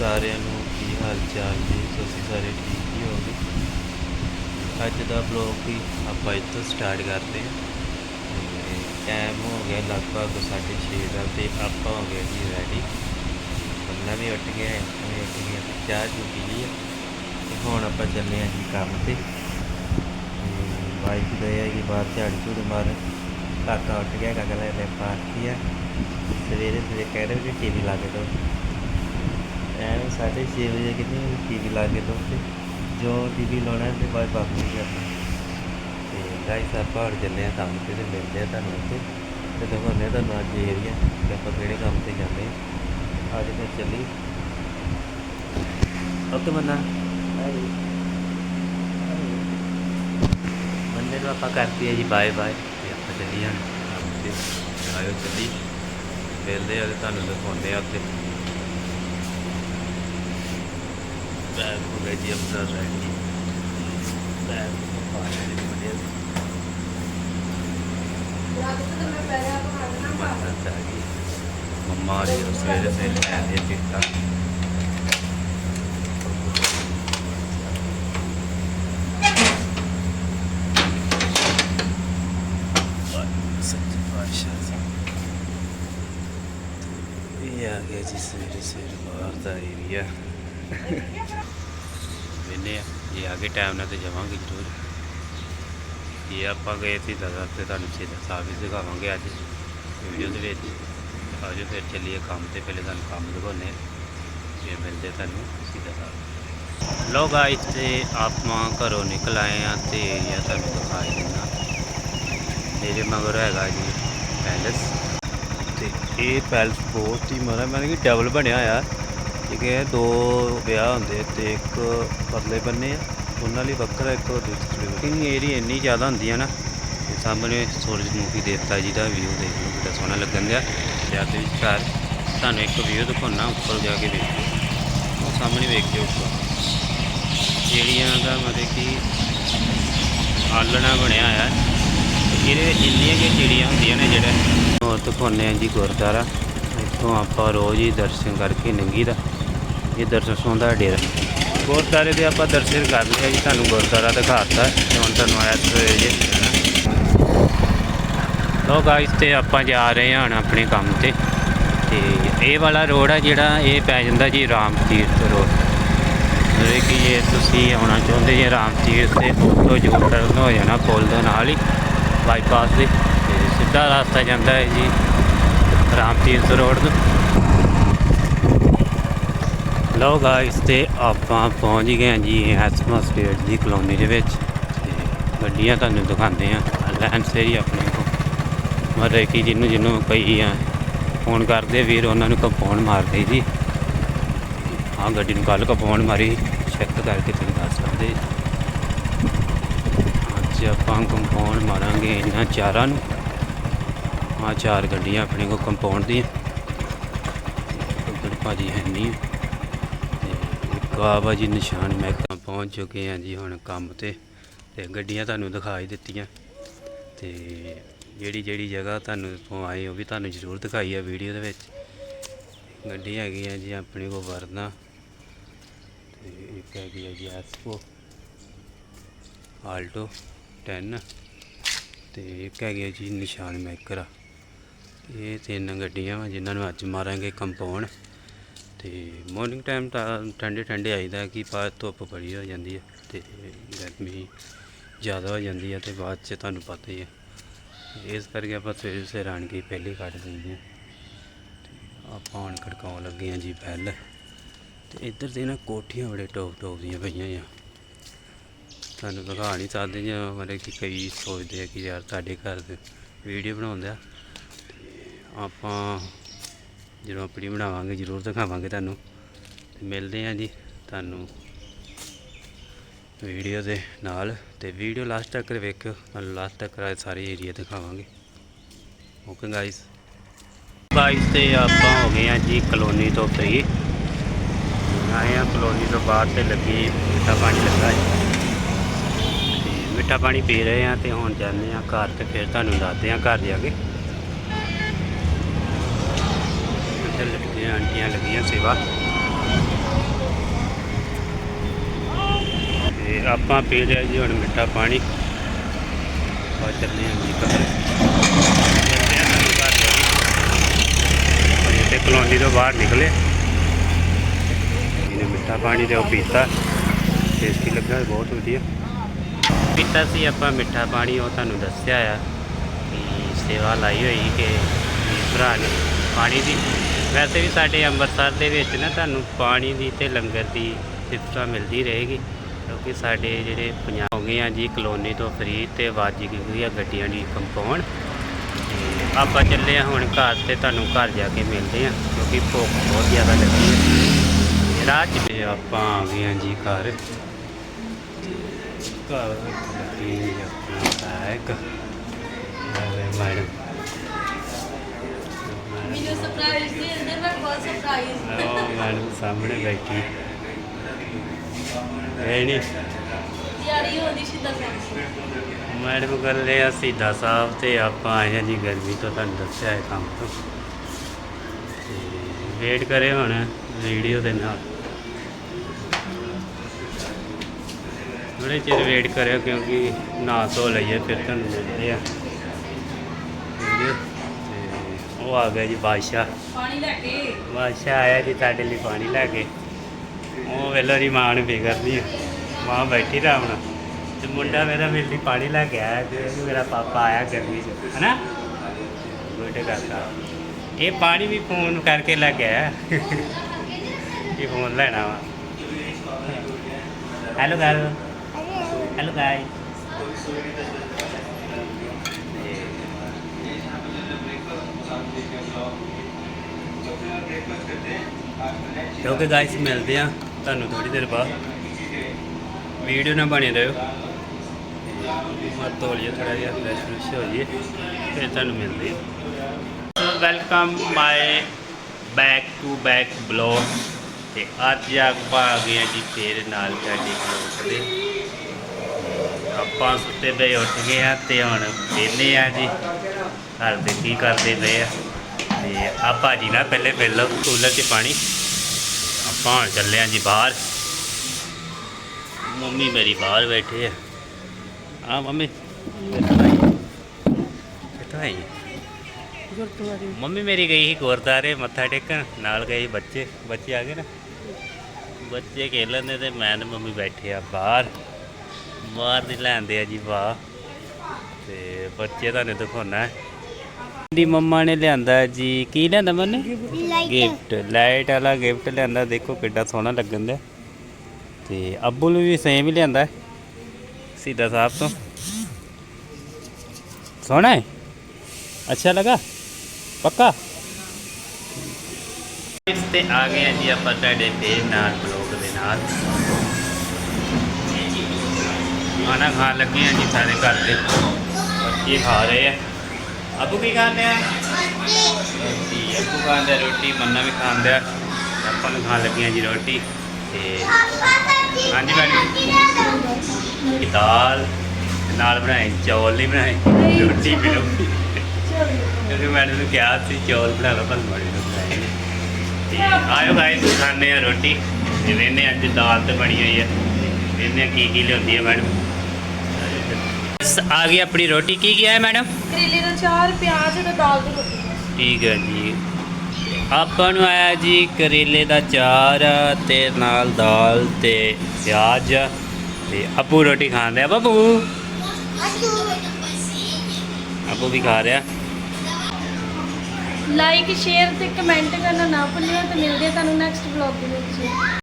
ਸਾਰਿਆਂ ਨੂੰ ਕੀ ਹਾਲ ਚਾਲ ਜੀ? ਤੁਸੀਂ ਸਾਰੇ ਠੀਕ ਹੀ ਹੋਗੇ ਅੱਜ ਦਾ ਬਲੌਗ ਵੀ ਆਪਾਂ ਇੱਥੋਂ ਸਟਾਰਟ ਕਰਦੇ ਹਾਂ। ਤੇ ਟਾਈਮ ਹੋ ਗਿਆ ਲਗਭਗ 6:30 ਦਾ ਤੇ ਆਪਾਂ ਹੋ ਗਏ ਜੀ ਰੈਡੀ ਬੰਨਾ ਵੀ ਉੱਠ ਗਿਆ ਹੈ ਮੈਂ ਉੱਠ ਗਿਆ, ਤੇ ਚਾਹ ਚੂ ਪੀ ਲਈ ਤੇ ਹੁਣ ਆਪਾਂ ਚੱਲੇ ਹਾਂ ਜੀ ਕੰਮ ਤੇ। ਵਾਈਫ ਗਏ ਆ ਕਿ ਬਾਹਰ ਝਾੜੂ ਝੂੜ ਮਾਰ ਕਾਕਾ ਉੱਠ ਗਿਆ, ਕਾਕਾ ਲੈ ਲੈ ਪਾਰਟੀ ਆ। ਸਵੇਰੇ ਸਵੇਰੇ ਕਹਿ ਰਹੇ ਕਿ ਟੀਵੀ ਲਾ ਕੇ ਦੋ ਐਵੇਂ ਸਾਢੇ ਛੇ ਵਜੇ ਕਿੰਨੀ ਟੀਵੀ ਲਾ ਕੇ ਦੋ ਤੇ ਜੋ ਟੀਵੀ ਲਾਉਣਾ ਤੇ ਬਾਅਦ ਵਾਪਸ ਨਹੀਂ ਕਰਨਾ ਤੇ ਗਾਈਸ ਆਪਾਂ ਹੁਣ ਚੱਲੇ ਆ ਕੰਮ ਤੇ ਤੇ ਮਿਲਦੇ ਆ ਤੁਹਾਨੂੰ ਉੱਥੇ। ਤੇ ਦਿਖਾਉਂਦੇ ਆ ਤੁਹਾਨੂੰ ਅੱਜ ਏਰੀਆ ਤੇ ਆਪਾਂ ਕਿਹੜੇ ਕੰਮ ਤੇ ਜਾਂਦੇ ਆ ਅੱਜ ਫਿਰ ਚੱਲੀ ਓਕੇ ਮੰਨਾ ਮੰਨੇ ਨੂੰ ਆਪਾਂ ਕਰਤੀ ਹੈ ਜੀ ਬਾਏ ਬਾਏ ਤੇ ਆਪਾਂ ਚੱਲੀ ਹਾਂ ਤੇ ਆਇਓ ਚੱਲੀ ਮਿਲਦੇ ਆ ਤੇ ਤੁਹਾਨੂੰ ਦਿਖਾਉਂਦੇ ਆ ਉੱਥੇ। ਬੈਗ ਹੋ ਗਿਆ ਜੀ ਆਪਣਾ ਰੈਡੀ ਬੈਗ ਪਾਇਆ ਜੀ ਬੜਿਆ ਮੰਨਾ ਚਾਹੀਏ ਮੰਮਾ ਜੀ ਸਵੇਰੇ ਸਵੇਰੇ ਲੈ ਆਏ ਚਿੱਟਾ ਸੱਚੀ ਪਾਤਸ਼ਾਹ ਜੀ ਇਹ ਆ ਗਿਆ ਜੀ ਜੇ ਆ ਕੇ ਟਾਈਮ ਨਾਲ ਤੇ ਜਾਵਾਂਗੇ ਜ਼ਰੂਰ। ਇਹ ਆਪਾਂ ਗਏ ਸੀ ਦਾਦਾ ਤੇ ਤੁਹਾਨੂੰ ਸਿੱਧਾ ਸਾਫ਼ ਹੀ ਦਿਖਾਵਾਂਗੇ ਅੱਜ ਵੀਡੀਓ ਦੇ ਵਿੱਚ। ਆਜੋ ਫਿਰ ਚੱਲੀਏ ਕੰਮ ਤੇ, ਪਹਿਲੇ ਤੁਹਾਨੂੰ ਕੰਮ ਦਿਖਾਉਂਦੇ ਹਾਂ। ਫਿਰ ਮਿਲਦੇ ਤੁਹਾਨੂੰ ਸਿੱਧਾ ਸਾਫ਼। ਲੋ ਗਾਇਸ ਤੇ ਆਪਾਂ ਘਰੋਂ ਨਿਕਲ ਆਏ ਆ ਤੇ ਏਰੀਆ ਤੁਹਾਨੂੰ ਦਿਖਾਈ ਦਿੰਦਾ। ਮੇਰੇ ਮਗਰ ਹੈਗਾ ਜੀ ਪੈਲਸ ਤੇ ਇਹ ਪੈਲਸ ਬਹੁਤ ਹੀ ਮਰਾ ਮੈਂ ਕਿ ਡਬਲ ਬਣਿਆ ਆ ਠੀਕ ਦੋ ਵਿਆਹ ਹੁੰਦੇ ਤੇ ਇੱਕ ਪਰਲੇ ਬੰਨੇ ਆ, ਉਹਨਾਂ ਲਈ ਵੱਖਰਾ ਇੱਕ ਦੂਸਰੇ ਬੰਨੇ ਏਰੀਆ ਇੰਨੀ ਜ਼ਿਆਦਾ ਹੁੰਦੀ ਆ ਨਾ ਤੇ ਸਾਹਮਣੇ ਸੂਰਜਮੁਖੀ ਦੇਵਤਾ ਜੀ ਦਾ ਵਿਊ ਦੇਖ ਲਓ ਕਿੰਨਾ ਸੋਹਣਾ ਲੱਗਣ ਦਿਆ। ਜਦ ਵੀ ਘਰ ਤੁਹਾਨੂੰ ਇੱਕ ਵਿਊ ਦਿਖਾਉਣਾ ਉੱਪਰ ਜਾ ਕੇ ਵੇਖੋ ਉਹ ਸਾਹਮਣੇ ਵੇਖਿਓ ਉੱਪਰ। ਜਿਹੜੀਆਂ ਦਾ ਮਤਲਬ ਕਿ ਆਲਣਾ ਬਣਿਆ ਆ ਇਹਦੇ ਵਿੱਚ ਇੰਨੀਆਂ ਕਿ ਚਿੜੀਆਂ ਹੁੰਦੀਆਂ ਨੇ ਜਿਹੜੇ ਹੋਰ ਦਿਖਾਉਂਦੇ ਆ ਜੀ ਗੁਰਦੁਆਰਾ। ਇੱਥੋਂ ਆਪਾਂ ਰੋਜ਼ ਹੀ ਦਰਸ਼ਨ ਕਰਕੇ ਲੰਘੀ ਦਾ। ਇਹ ਦਰਸ਼ਨ ਸੋਂਦਾ ਡੇਰਾ। ਗੁਰਦੁਆਰੇ ਦੇ ਆਪਾਂ ਦਰਸ਼ਨ ਕਰ ਲਏ ਜੀ, ਤੁਹਾਨੂੰ ਗੁਰਦੁਆਰਾ ਦਿਖਾਤਾ। ਤੇ ਹੁਣ ਤੁਹਾਨੂੰ ਆਇਆ ਸਵੇਰੇ ਲੋ ਗਾਇਸ ਤੇ ਆਪਾਂ ਜਾ ਰਹੇ ਹਾਂ ਆਪਣੇ ਕੰਮ ਤੇ। ਤੇ ਇਹ ਵਾਲਾ ਰੋਡ ਆ ਜਿਹੜਾ, ਇਹ ਪੈ ਜਾਂਦਾ ਜੀ ਰਾਮ ਤੀਰਥ ਰੋਡ। ਜਿਵੇਂ ਕਿ ਜੇ ਤੁਸੀਂ ਆਉਣਾ ਚਾਹੁੰਦੇ ਜੇ ਰਾਮ ਤੀਰਥ ਤੇ, ਉੱਥੋਂ ਜੋੜ ਟਰਨ ਹੋ ਜਾਣਾ ਪੁਲ ਦੇ ਨਾਲ ਹੀ ਬਾਈਪਾਸ ਦੇ। ਤੇ ਸਿੱਧਾ ਰਸਤਾ ਜਾਂਦਾ ਹੈ ਜੀ ਰਾਮ ਤੀਰਥ ਰੋਡ ਨੂੰ। ਲਓ ਗਾਇਸ ਤੇ ਆਪਾਂ ਪਹੁੰਚ ਗਏ ਹਾਂ ਜੀ ਐਸਮਾ ਸਟੇਟ ਦੀ ਕਲੋਨੀ ਦੇ ਵਿੱਚ। ਤੇ ਗੱਡੀਆਂ ਤੁਹਾਨੂੰ ਦਿਖਾਉਂਦੇ ਆ ਲੈਂਸ ਏਰੀ ਆਪਣੇ ਕੋਲ। ਮਤਲਬ ਕਿ ਜਿਹਨੂੰ ਜਿਹਨੂੰ ਕੋਈ ਆ ਫੋਨ ਕਰਦੇ, ਵੀਰ ਉਹਨਾਂ ਨੂੰ ਕੰਪਾਊਂਡ ਮਾਰਦੇ ਜੀ। ਹਾਂ ਗੱਡੀ ਨੂੰ ਕੱਲ ਕੰਪਾਊਂਡ ਮਾਰੀ। ਚੈੱਕ ਕਰਕੇ ਤੁਹਾਨੂੰ ਦੱਸ ਸਕਦੇ ਅੱਜ ਆਪਾਂ ਕੰਪਾਊਂਡ ਮਾਰਾਂਗੇ ਇਹਨਾਂ ਚਾਰਾਂ ਨੂੰ। ਆ ਚਾਰ ਗੱਡੀਆਂ ਆਪਣੇ ਕੋਲ ਕੰਪਾਊਂਡ ਦੀਆਂ। ਉੱਧਰ ਭਾਜੀ ਹੈ ਨਹੀਂ। ਬਾਬਾ ਜੀ, ਨਿਸ਼ਾਨ ਮੈਂ ਪਹੁੰਚ ਚੁੱਕੇ ਆ ਜੀ ਹੁਣ ਕੰਮ ਤੇ। ਤੇ ਗੱਡੀਆਂ ਤੁਹਾਨੂੰ ਦਿਖਾਈ ਦਿੱਤੀਆਂ। ਤੇ ਜਿਹੜੀ ਜਿਹੜੀ ਜਗ੍ਹਾ ਤੁਹਾਨੂੰ ਤੋਂ ਆਏ ਉਹ ਵੀ ਤੁਹਾਨੂੰ ਜ਼ਰੂਰ ਦਿਖਾਈ ਆ ਵੀਡੀਓ ਦੇ ਵਿੱਚ। ਗੱਡੀ ਹੈਗੀ ਆ ਜੀ ਆਪਣੇ ਕੋਲ ਵਰਨਾ। ਤੇ ਇੱਕ ਹੈਗੀ ਆ ਜੀ ਐਸਪੋ ਆਲਟੋ 10 ਤੇ ਇੱਕ ਹੈਗੀ ਆ ਜੀ ਨਿਸ਼ਾਨ ਮੈਕਰਾ। ਇਹ ਤਿੰਨ ਗੱਡੀਆਂ ਵਾ ਜਿਨ੍ਹਾਂ ਨੂੰ ਅੱਜ ਮਾਰਾਂਗੇ ਕੰਪਾਊਂਡ। ਤੇ ਮਾਰਨਿੰਗ ਟਾਈਮ ਤਾਂ ਠੰਡੇ ਠੰਡੇ ਆਈਦਾ ਕਿ ਬਾਅਦ ਧੁੱਪ ਬੜੀ ਹੋ ਜਾਂਦੀ ਹੈ ਤੇ ਗਰਮੀ ਜ਼ਿਆਦਾ ਹੋ ਜਾਂਦੀ ਹੈ ਤੇ ਬਾਅਦ ਚ ਤੁਹਾਨੂੰ ਪਤਾ ਹੀ ਹੈ। ਇਸ ਕਰਕੇ ਆਪਾਂ ਸਵੇਰੇ ਸਵੇਰੇ ਆਣ ਕੇ ਪਹਿਲੇ ਕੱਢ ਦਿੰਦੇ ਹਾਂ। ਤੇ ਆਪਾਂ ਹੁਣ ਖੜਕਾਉਣ ਲੱਗੇ ਹਾਂ ਜੀ ਬੈਲ। ਤੇ ਇੱਧਰ ਦੇ ਨਾ ਕੋਠੀਆਂ ਬੜੇ ਟੋਪ ਟੋਪ ਦੀਆਂ ਪਈਆਂ ਆ ਤੁਹਾਨੂੰ ਦਿਖਾ ਨਹੀਂ ਸਕਦੇ ਜਾਂ, ਮਤਲਬ ਕਿ ਕਈ ਸੋਚਦੇ ਆ ਕਿ ਯਾਰ ਸਾਡੇ ਘਰ ਦੇ ਵੀਡੀਓ ਬਣਾਉਂਦੇ ਆ। ਤੇ ਆਪਾਂ ਜਦੋਂ ਆਪਣੀ ਬਣਾਵਾਂਗੇ, ਜ਼ਰੂਰ ਦਿਖਾਵਾਂਗੇ ਤੁਹਾਨੂੰ। ਤੇ ਮਿਲਦੇ ਆ ਜੀ ਤੁਹਾਨੂੰ ਵੀਡੀਓ ਦੇ ਨਾਲ। ਤੇ ਵੀਡੀਓ ਲਾਸਟ ਤੱਕ ਵੇਖਿਓ, ਤੁਹਾਨੂੰ ਲਾਸਟ ਤੱਕ ਸਾਰੇ ਏਰੀਆ ਦਿਖਾਵਾਂਗੇ। ਓਕੇ ਗਾਇਸ ਗਾਇਸ ਤੇ ਆਪਾਂ ਹੋ ਗਏ ਆ ਜੀ ਕਲੋਨੀ ਤੋਂ ਫਰੀ ਆਏ ਆ ਕਲੋਨੀ ਤੋਂ ਬਾਹਰ ਤੇ ਲੱਗੀ ਮਿੱਠਾ ਪਾਣੀ ਲੱਗਾ ਜੀ। ਮਿੱਠਾ ਪਾਣੀ ਪੀ ਰਹੇ ਆ ਤੇ ਹੁਣ ਜਾਂਦੇ ਆ ਘਰ ਤੇ ਫਿਰ ਤੁਹਾਨੂੰ ਦੱਸਦੇ ਆ ਘਰ ਜਾ ਕੇ। ਆਂਟੀਆਂ ਲੱਗੀਆਂ ਸੇਵਾ। ਤੇ ਆਪਾਂ ਪੀ ਲਿਆ ਜੀ ਹੁਣ ਮਿੱਠਾ ਪਾਣੀ। ਆ ਚੱਲਦੇ ਹਾਂ ਜੀ ਘਰ ਤੇ ਕਲੋਨੀ ਤੋਂ ਬਾਹਰ ਨਿਕਲੇ। ਇਹਨੇ ਮਿੱਠਾ ਪਾਣੀ ਤੇ ਉਹ ਪੀਤਾ। ਟੇਸਟੀ ਲੱਗਾ, ਬਹੁਤ ਵਧੀਆ। ਪੀਤਾ ਸੀ ਆਪਾਂ ਮਿੱਠਾ ਪਾਣੀ, ਉਹ ਤੁਹਾਨੂੰ ਦੱਸਿਆ ਆ। ਕਿ ਸੇਵਾ ਲਾਈ ਹੋਈ ਕਿ ਭਰਾ ਨੇ ਪਾਣੀ ਦੀ। ਵੈਸੇ ਵੀ ਸਾਡੇ ਅੰਮ੍ਰਿਤਸਰ ਦੇ ਵਿੱਚ ਨਾ ਤੁਹਾਨੂੰ ਪਾਣੀ ਦੀ ਤੇ ਲੰਗਰ ਦੀ ਸਿਫਤਾਂ ਮਿਲਦੀ ਰਹੇਗੀ, ਕਿਉਂਕਿ ਸਾਡੇ ਜਿਹੜੇ ਪੰਜਾਬ ਹੋ ਗਏ ਆ ਜੀ, ਕਲੋਨੀ ਤੋਂ ਫਰੀ ਤੇ ਵੱਜ ਗਈ ਹੋਈ ਆ ਗੱਡੀਆਂ ਦੀ ਕੰਪਾਊਂਡ ਆਪਾਂ ਚੱਲੇ ਆ ਹੁਣ ਘਰ ਤੇ ਤੁਹਾਨੂੰ ਘਰ ਜਾ ਕੇ ਮਿਲਦੇ ਆ, ਕਿਉਂਕਿ ਭੁੱਖ ਬਹੁਤ ਜ਼ਿਆਦਾ ਲੱਗੀ ਹੈ ਰਾਤ 'ਚ ਆਪਾਂ ਆ ਗਏ ਆ ਜੀ ਘਰ। ਘਰ ਲੱਗੀ ਹੈ ਬੈਗ ਆਵੇ ਮੈਡਮ। ਮੈਨੂੰ ਸਰਪ੍ਰਾਈਜ਼ ਦੇ ਅੰਦਰ ਮੈਂ ਬਹੁਤ ਸਰਪ੍ਰਾਈਜ਼ ਉਹ ਮੈਡਮ ਸਾਹਮਣੇ ਬੈਠੀ। ਇਹ ਨਹੀਂ ਤਿਆਰੀ ਹੋਣੀ ਸਿੱਧਾ ਸਾਹਿਬ ਮੈਡਮ ਕਰ ਲਿਆ ਸਿੱਧਾ ਸਾਹਿਬ ਤੇ ਆਪਾਂ ਆਏ ਹਾਂ ਜੀ ਗਰਮੀ ਤੋਂ ਤੁਹਾਨੂੰ ਦੱਸਿਆ ਹੈ ਕੰਮ ਤੋਂ। ਵੇਟ ਕਰੇ ਹੁਣ ਵੀਡੀਓ ਦੇ ਨਾਲ। ਥੋੜੇ ਚਿਰ ਵੇਟ ਕਰਿਓ ਕਿਉਂਕਿ ਨਹਾ ਧੋ ਲਈਏ ਫਿਰ ਤੁਹਾਨੂੰ ਮਿਲਦੇ ਆ ਵੀਡੀਓ ਤੇ ਉਹ ਆ ਗਿਆ ਜੀ ਬਾਦਸ਼ਾਹ। ਪਾਣੀ ਲੈ ਕੇ। ਬਾਦਸ਼ਾਹ ਆਇਆ ਜੀ ਤੁਹਾਡੇ ਲਈ ਪਾਣੀ ਲੈ ਕੇ। ਉਹ ਵੇਲੋ ਦੀ ਮਾਂ ਨੂੰ ਫਿਕਰਦੀ ਹੈ ਮਾਂ ਬੈਠੀ ਆਰਾਮ ਨਾਲ। ਤੇ ਮੁੰਡਾ ਮੇਰਾ ਮੇਰੇ ਲਈ ਪਾਣੀ ਲੈ ਕੇ ਆਇਆ ਤੇ ਮੇਰਾ ਪਾਪਾ ਆਇਆ ਗਰਮੀ 'ਚ ਹਨਾ? ਗੁੱਡ ਕਰਦਾ ਇਹ ਪਾਣੀ ਵੀ ਫੋਨ ਕਰਕੇ ਲੈ ਕੇ ਆਇਆ। ਇਹ ਫੋਨ ਲੈਣਾ ਵਾ। Hello ਗਾਇ hello. ਗਾਇ ਕਿਉਂਕਿ ਗਾਇਸ ਮਿਲਦੇ ਆ ਤੁਹਾਨੂੰ ਥੋੜੀ ਦੇਰ ਬਾਅਦ। ਵੀਡੀਓ ਨਾ ਬਣੇ ਰਹੋ। ਮਤ ਤੋਲੀਏ ਥੋੜਾ ਜਿਹਾ ਫਰੈਸ਼ ਫਰੈਸ਼ ਹੋ ਜਾਈਏ, ਫਿਰ ਤੁਹਾਨੂੰ ਮਿਲਦੇ ਆ so welcome my back to back blog ਤੇ ਅੱਜ ਆਪਾਂ ਆ ਗਏ ਜੀ ਫੇਰ ਨਾਲ ਤੁਹਾਡੇ ਬਲੌਗ ਦੇ ਆਪਾਂ ਸੁੱਤੇ ਪਏ ਉੱਠ ਗਏ ਆ ਤੇ ਹੁਣ ਵਿਹਲੇ ਆ ਜੀ। ਘਰ ਦੇ ਕੀ ਕਰਦੇ ਪਏ ਆ। ਤੇ ਆ ਭਾਜੀ ਨਾਲ ਪਹਿਲੇ ਮਿਲ ਲਓ ਕੂਲਰ 'ਚ ਪਾਣੀ ਆਪਾਂ ਹੁਣ ਚੱਲੇ ਆ ਜੀ ਬਾਹਰ। ਮੰਮੀ ਮੇਰੀ ਬਾਹਰ ਬੈਠੇ ਆ। ਆ ਮੰਮੀ। ਕਿੱਥੋਂ ਆਈ ਕਿੱਥੋਂ ਮੰਮੀ ਮੇਰੀ ਗਈ ਸੀ ਗੁਰਦਾਰੇ ਮੱਥਾ ਟੇਕਣ। ਨਾਲ ਗਏ ਸੀ ਬੱਚੇ। ਬੱਚੇ ਆ ਗਏ ਨਾ। ਬੱਚੇ ਖੇਲਣ ਦੇ ਤੇ ਮੈਂ ਤੇ ਮੰਮੀ ਬੈਠੇ ਆ ਬਾਹਰ। ਬਾਹਰ ਦੀ ਲੈਂਦੇ ਆ ਜੀ ਵਾਹ। ਤੇ ਬੱਚੇ ਤੁਹਾਨੂੰ ਦਿਖਾਉਣਾ। ਹੈ ਦੀ ਮੰਮਾ ਨੇ ਲਿਆਂਦਾ ਜੀ। ਕੀ ਲਿਆਂਦਾ ਮੰਨੇ ਗਿਫਟ ਲਾਈਟ ਵਾਲਾ ਗਿਫਟ ਲਿਆਂਦਾ। ਦੇਖੋ ਕਿੱਡਾ ਸੋਹਣਾ ਲੱਗਣ ਦਾ ਤੇ ਅੱਬੂ ਨੂੰ ਵੀ ਸੇਮ ਹੀ ਲਿਆਂਦਾ ਸਿੱਧਾ ਸਾਹਿਬ ਤੋਂ। ਸੋਹਣਾ ਹੈ? ਅੱਛਾ ਲਗਾ? ਪੱਕਾ? ਇਸ ਤੇ ਆ ਗਏ ਆ ਜੀ ਆਪਾਂ ਤੁਹਾਡੇ ਫੇਰ ਨਾਲ ਬਲੌਗ ਦੇ ਨਾਲ। ਖਾਣਾ ਖਾਣ ਲੱਗੇ ਆ ਜੀ ਸਾਰੇ ਘਰ ਦੇ। ਬੱਚੇ ਖਾ ਰਹੇ ਆ। ਅੱਬੂ ਕੀ ਖਾਂਦੇ ਆ? ਰੋਟੀ। ਅੱਬੂ ਖਾਂਦੇ ਰੋਟੀ ਮੰਨਾ ਵੀ ਖਾਂਦੇ ਆ। ਆਪਾਂ ਨੂੰ ਖਾਣ ਲੱਗੇ ਆ ਜੀ ਰੋਟੀ ਤੇ ਹਾਂਜੀ ਮੈਡਮ ਦਾਲ ਨਾਲ ਬਣਾਏ ਚੌਲ ਨਹੀਂ ਬਣਾਏ। ਰੋਟੀ ਮਿਲੋ ਕਿਉਂਕਿ ਮੈਡਮ ਨੂੰ ਕਿਹਾ ਸੀ ਚੌਲ ਬਣਾ ਲਓ ਪਰ ਮੈਡਮ ਨੂੰ ਬਣਾਏ। ਤੇ ਆਇਓ ਗਾਇਸ ਖਾਣੇ ਆ ਰੋਟੀ। ਤੇ ਵੇਨੇ ਅੱਜ ਦਾਲ ਤੇ ਬਣੀ ਹੋਈ ਹੈ ਵੇਨੇ ਕੀ ਕੀ ਲਿਆਉਂਦੀ ਹੈ ਮੈਡਮ ਆ ਗਈ ਆਪਣੀ ਰੋਟੀ। ਕੀ ਕੀ ਹੈ ਮੈਡਮ ਕਰੇਲੇ ਦਾ ਚਾਰ ਪਿਆਜ਼ ਤੇ ਦਾਲ ਦੀ ਰੋਟੀ। ਠੀਕ ਹੈ ਜੀ। ਆਪਾਂ ਨੂੰ ਆਇਆ ਜੀ ਕਰੇਲੇ ਦਾ ਚਾਰ ਤੇ ਨਾਲ ਦਾਲ ਤੇ ਪਿਆਜ਼ ਤੇ ਅੱਬੂ ਰੋਟੀ ਖਾਂਦੇ ਆ ਬੱਬੂ? ਅੱਬੂ ਵੀ ਖਾ ਰਿਹਾ। ਲਾਈਕ ਸ਼ੇਅਰ ਤੇ ਕਮੈਂਟ ਕਰਨਾ ਨਾ ਭੁੱਲਿਓ ਤੇ ਮਿਲਦੇ ਆ ਤੁਹਾਨੂੰ ਨੈਕਸਟ ਵਲੌਗ ਦੇ ਵਿੱਚ।